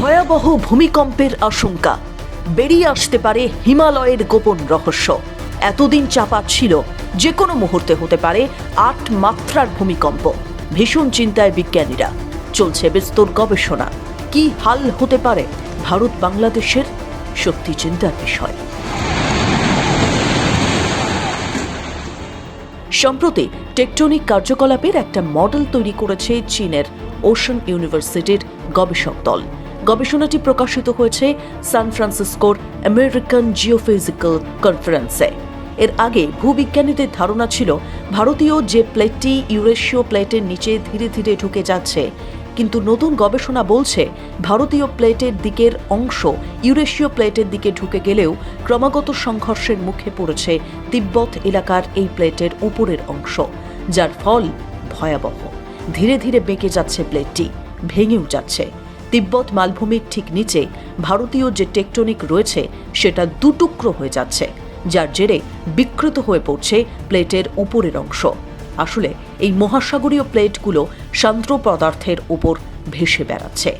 ভয়াবহ ভূমিকম্পের আশঙ্কা। বেরিয়ে আসতে পারে হিমালয়ের গোপন রহস্য। এতদিন চাপা ছিল যে কোনো মুহূর্তে হতে পারে আট মাত্রার ভূমিকম্প। ভীষণ চিন্তায় বিজ্ঞানীরা। চলছে বিস্তর গবেষণা। কি হাল হতে পারে ভারত বাংলাদেশের? সত্যি চিন্তার বিষয়। সম্প্রতি টেকটনিক কার্যকলাপের একটা মডেল তৈরি করেছে চীনের ওশান ইউনিভার্সিটির গবেষক দল। গবেষণাটি প্রকাশিত হয়েছে সান ফ্রান্সিসকোর আমেরিকান জিওফিজিক্যাল কনফারেন্সে। এর আগে ভূবিজ্ঞানীদের ধারণা ছিল, ভারতীয় যে প্লেটটি ইউরেশীয় প্লেটের নিচে ধীরে ধীরে ঢুকে যাচ্ছে। কিন্তু নতুন গবেষণা বলছে, ভারতীয় প্লেটের দিকের অংশ ইউরেশীয় প্লেটের দিকে ঢুকে গেলেও ক্রমাগত সংঘর্ষের মুখে পড়েছে তিব্বত এলাকার এই প্লেটের উপরের অংশ, যার ফল ভয়াবহ। ধীরে ধীরে বেঁকে যাচ্ছে প্লেটটি, ভেঙেও যাচ্ছে। তিব্বত মালভূমির ঠিক নিচে ভারতীয় যে টেকটনিক রয়েছে, সেটা দুটুকরো হয়ে যাচ্ছে, যার জেরে বিকৃত হয়ে পড়ছে প্লেটের উপরের অংশ। আসলে এই মহাসাগরীয় প্লেটগুলো সান্দ্র পদার্থের উপর ভেসে বেড়াচ্ছে।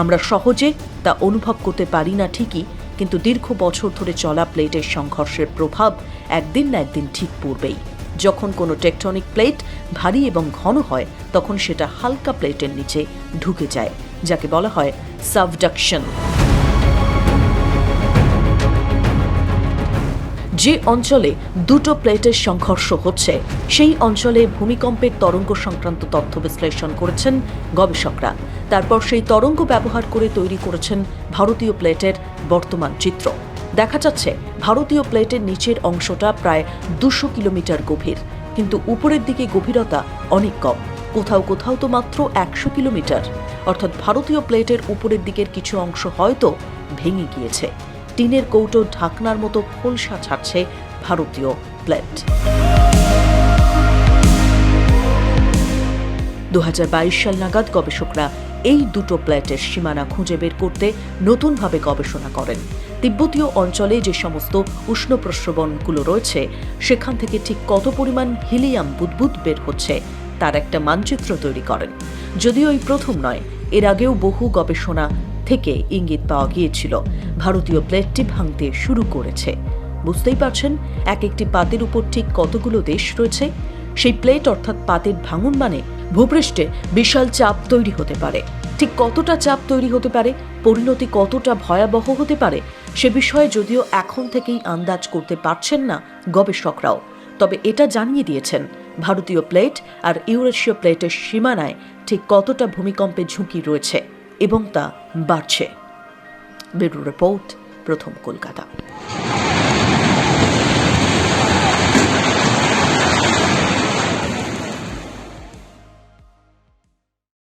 আমরা সহজে তা অনুভব করতে পারি না ঠিকই, কিন্তু দীর্ঘ বছর ধরে চলা প্লেটের সংঘর্ষের প্রভাব একদিন না একদিন ঠিক পড়বেই। যখন কোনো টেকটনিক প্লেট ভারী এবং ঘন হয়, তখন সেটা হালকা প্লেটের নিচে ঢুকে যায়। যাকে বলা হয় সাবডাকশন। যে অঞ্চলে দুটো প্লেটের সংঘর্ষ হচ্ছে, সেই অঞ্চলে ভূমিকম্পের তরঙ্গ সংক্রান্ত তথ্য বিশ্লেষণ করেছেন গবেষকরা। তারপর সেই তরঙ্গ ব্যবহার করে তৈরি করেছেন ভারতীয় প্লেটের বর্তমান চিত্র। দেখা যাচ্ছে, ভারতীয় প্লেটের নিচের অংশটা প্রায় দুশো কিলোমিটার গভীর, কিন্তু উপরের দিকে গভীরতা অনেক কম। কোথাও কোথাও তো মাত্র একশো কিলোমিটার। অর্থাৎ ভারতীয় প্লেটের উপরের দিকের কিছু অংশ হয়তো ভেঙে গিয়েছে। টিনের কৌটো ঢাকনার মতো খোলসা ছাড়ছে ভারতীয় প্লেট। দুহাজার বাইশ সাল নাগাদ গবেষকরা এই দুটো প্লেটের সীমানা খুঁজে বের করতে নতুনভাবে গবেষণা করেন। তিব্বতীয় অঞ্চলে যে সমস্ত উষ্ণ প্রশ্রবণগুলো রয়েছে, সেখান থেকে ঠিক কত পরিমাণ হিলিয়াম বুদবুদ বের হচ্ছে তার একটা মানচিত্র তৈরি করেন। যদিও এই প্রথম নয়, এর আগেও বহু গবেষণা থেকে ইঙ্গিত পাওয়া গিয়েছিল। ভারতীয় প্লেটটি ভাঙতে শুরু করেছে। বুঝতেই পারছেন এক একটি পাতের উপর ঠিক কতগুলো দেশ রয়েছে? সেই প্লেট অর্থাৎ পাতের ভাঙন মানে ভূপৃষ্ঠে বিশাল চাপ তৈরি হতে পারে। ঠিক কতটা চাপ তৈরি হতে পারে, পরিণতি কতটা ভয়াবহ হতে পারে, সে বিষয়ে যদিও এখন থেকেই আন্দাজ করতে পারছেন না গবেষকরাও। তবে এটা জানিয়ে দিয়েছেন ভারতীয় প্লেট আর ইউরেশীয় প্লেটের সীমানায় ঠিক কতটা ভূমিকম্পের ঝুঁকি রয়েছে এবং তা বাড়ছে। ব্যুরো রিপোর্ট, প্রথম কলকাতা।